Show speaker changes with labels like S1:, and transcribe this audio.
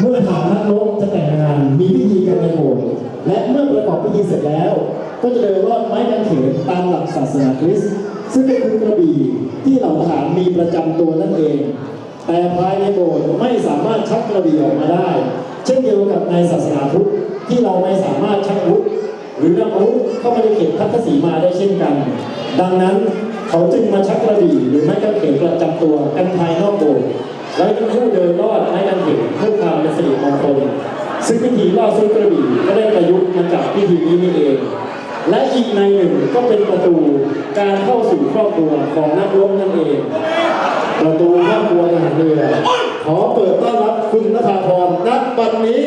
S1: เมื่อถามนักรบจะแต่งงานมีพิธีกันในโบสถ์และเมื่อประกอบพิธีเสร็จแล้ว ก็จะเดินรอดไม้กางเขนตามหลักศาสนาคริสต์ซึ่งก็คือกระบี่ที่เหล่าทหารมีประจำตัวนั่นเอง แต่ภายในโบสถ์ไม่สามารถชักกระบี่ออกมาได้ เช่นเดียวกับในศาสนาพุทธที่เราไม่สามารถชักวุธหรือนำอาวุธเข้ามาในเขตพัทธสีมาได้เช่นกัน ดังนั้นเขาจึงมาชักกระบี่หรือไม้กางเขนประจำตัวกันภายนอกโบสถ์แล้วทั้งคู่เซึ่งพิธีล่าสู้กระบี่ก็ได้ประยุกต์มาจากพิธีนี้นี่เอง และอีกในหนึ่งก็เป็นประตูการเข้าสู่ครอบครัวของนักรบนั่นเอง ประตูครอบครัวทหารเรือขอเปิดต้อนรับคุณนภาพรณบัดนี้